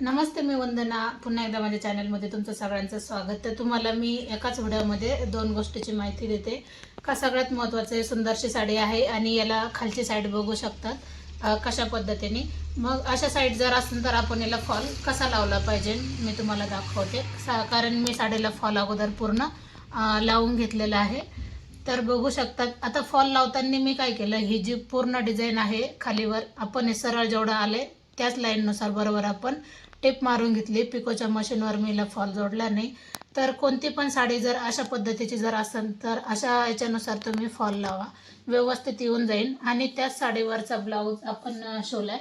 नमस्ते मी वंदना. पुन्हा एकदा माझ्या चॅनलमध्ये तुमचं सगळ्यांचं स्वागत. तर तुम्हाला मी एकाच व्हिडिओमध्ये दोन गोष्टीची माहिती देते. का सगळ्यात महत्त्वाचं आहे सुंदरशी साडी आहे आणि याला खालची साईड बघू शकतात कशा पद्धतीने. मग अशा साईड जर असेल तर आपण याला फॉल कसा लावला पाहिजे मी तुम्हाला दाखवते. सा कारण मी साडीला फॉल अगोदर पूर्ण लावून घेतलेला आहे. तर बघू शकतात. आता फॉल लावताना मी काय केलं ही जी पूर्ण डिझाईन आहे खालीवर आपण हे सरळ जेवढं आले त्याच लाईननुसार बरोबर आपण टेप मारून घेतली. पिकोच्या मशीनवर मी फॉल जोडला नाही. तर कोणती पण साडी जर अशा पद्धतीची जर असेल तर अशा याच्यानुसार तुम्ही फॉल लावा. व्यवस्थित येऊन जाईल. आणि त्याच साडीवरचा ब्लाऊज आपण शोलाय शिवलाय.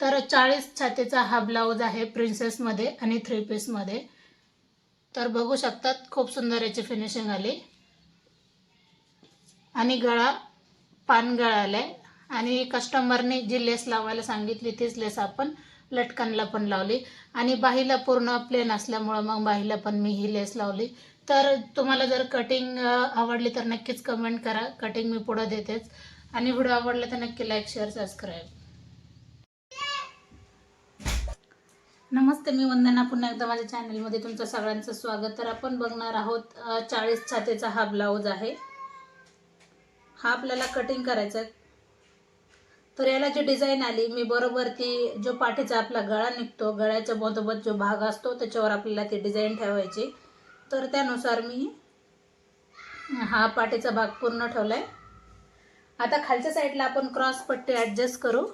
तर चाळीस छातीचा हा ब्लाऊज आहे प्रिन्सेसमध्ये आणि थ्री पीसमध्ये तर बघू शकतात खूप सुंदर याची फिनिशिंग आली. आणि गळा पान गळा आणि कस्टमरने जी लेस लावायला सांगितली तीच लेस आपण लटकनला पण लावली. आणि बाहीला पूर्ण प्लेन असल्यामुळं मग बाहीला पण मी ही लेस लावली. तर तुम्हाला जर कटिंग आवडली तर नक्कीच कमेंट करा. कटिंग मी पुढं देतेच. आणि व्हिडिओ आवडला तर नक्की लाईक शेअर सबस्क्राईब नमस्ते मी वंदना. पुन्हा एकदा माझ्या चॅनलमध्ये तुमचं सगळ्यांचं स्वागत. तर आपण बघणार आहोत चाळीस छातीचा हा ब्लाऊज आहे. हा आपल्याला कटिंग करायचा आहे तर याला जी डिझाईन आली मी बरोबर ती जो पाठीचा आपला गळा निघतो गळ्याच्या मधोमध जो भाग असतो त्याच्यावर आपल्याला ती डिझाईन ठेवायची. तर त्यानुसार मी हा पाठीचा भाग पूर्ण ठेवला आहे आता खालच्या साईडला आपण क्रॉस पट्टी ॲडजस्ट करू.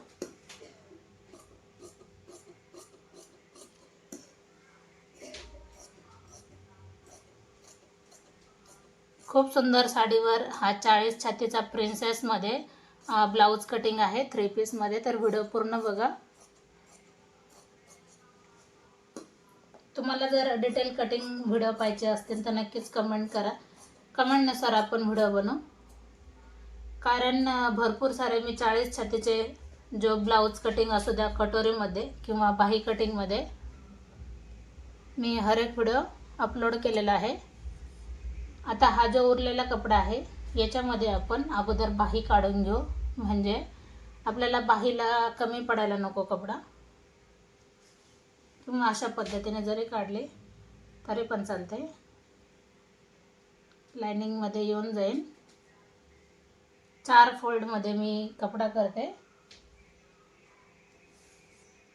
खूप सुंदर साडीवर हा चाळीस छातीचा प्रिन्सेसमध्ये ब्लाऊज कटिंग आहे थ्री पीसमध्ये तर व्हिडिओ पूर्ण बघा. तुम्हाला जर डिटेल कटिंग व्हिडिओ पाहिजे असतील तर नक्कीच कमेंट करा. कमेंटनुसार आपण व्हिडिओ बनवू. कारण भरपूर सारे मी चाळीस छातीचे जो ब्लाऊज कटिंग असू द्या कटोरीमध्ये किंवा बाही कटिंगमध्ये मी हर एक व्हिडिओ अपलोड केलेला आहे. आता हा जो उरलेला कपडा आहे याच्यामध्ये आपण अगोदर बाही काढून घेऊ. म्हणजे आपल्याला बाहीला कमी पडायला नको कपडा. तुम्ही अशा पद्धतीने जरी काढले तरी पण चालते लायनिंगमध्ये येऊन जाईल चार फोल्डमध्ये मी कपडा करते.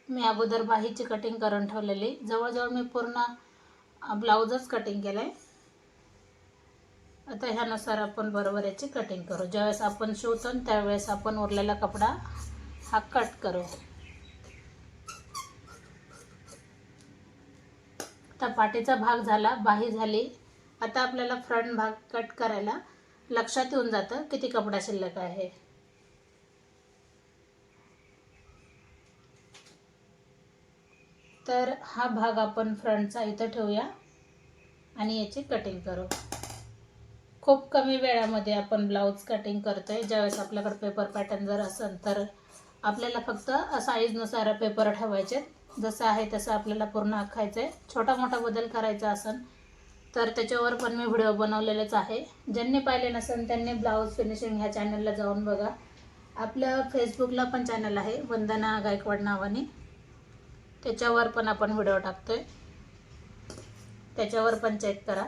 मी अगोदर बाहीची कटिंग करून ठेवलेली. जवळजवळ मी पूर्ण ब्लाऊजच कटिंग केलं आहे आता ह्यानुसार आपण बरोबर याची कटिंग करू. ज्यावेळेस आपण शिवतो त्यावेळेस आपण उरलेला कपडा हा कट करू. आता पाठीचा भाग झाला बाही झाली. आता आपल्याला फ्रंट भाग कट करायला लक्षात येऊन जातं किती कपडा शिल्लक आहे. तर हा भाग आपण फ्रंटचा इथं ठेवूया आणि याची कटिंग करू. खूप कमी वेळामध्ये आपण ब्लाऊज कटिंग करतो आहे ज्यावेळेस आपल्याकडे पेपर पॅटर्न जर असेल तर आपल्याला फक्त साईजनुसार पेपर ठेवायचे. जसं आहे तसं आपल्याला पूर्ण आखायचं आहे छोटा मोठा बदल करायचा असेल तर त्याच्यावर पण मी व्हिडिओ बनवलेलेच आहे. ज्यांनी पाहिले नसेल त्यांनी ब्लाऊज फिनिशिंग ह्या चॅनलला जाऊन बघा. आपलं फेसबुकला पण चॅनल आहे वंदना गायकवाड नावाने. त्याच्यावर पण आपण व्हिडिओ टाकतोय. त्याच्यावर पण चेक करा.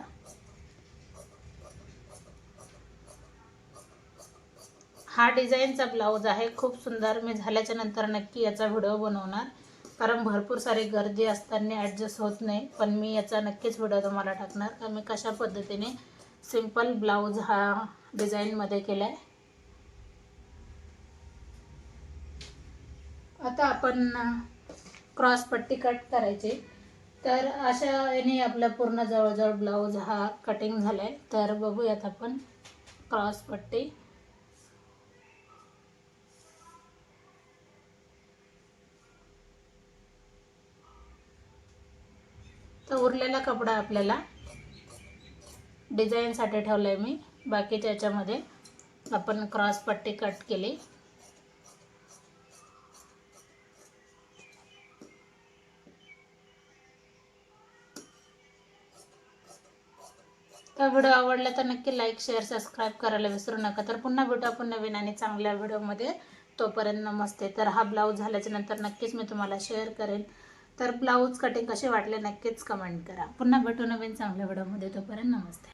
हा डिझाईनचा ब्लाऊज आहे. खूप सुंदर मी झाल्याच्यानंतर नक्की याचा व्हिडिओ बनवणार. कारण भरपूर सारी गर्दी असताना ॲडजस्ट होत नाही. पण मी याचा नक्कीच व्हिडिओ तुम्हाला टाकणार. कारण मी कशा पद्धतीने सिंपल ब्लाऊज हा डिझाईनमध्ये केला आहे आता आपण क्रॉस पट्टी कट करायची. तर अशा याने आपला पूर्ण जवळजवळ ब्लाऊज हा कटिंग झाला आहे तर बघूयात आपण क्रॉस पट्टी. तर उरलेला कपडा आपल्याला डिझाईनसाठी ठेवला आहे मी. बाकीच्या याच्यामध्ये आपण क्रॉस पट्टी कट केली. तर व्हिडिओ आवडला तर नक्की लाईक शेअर सबस्क्राईब करायला विसरू नका. तर पुन्हा भेटू आपण नवीन आणि चांगल्या व्हिडिओमध्ये. तोपर्यंत नमस्ते. तर हा ब्लाऊज झाल्याच्यानंतर नक्कीच मी तुम्हाला शेअर करेन. तर ब्लाऊज कटिंग कसे वाटले नक्कीच कमेंट करा. पुन्हा भेटू नवीन चांगल्या व्हिडिओमध्ये. तोपर्यंत नमस्ते.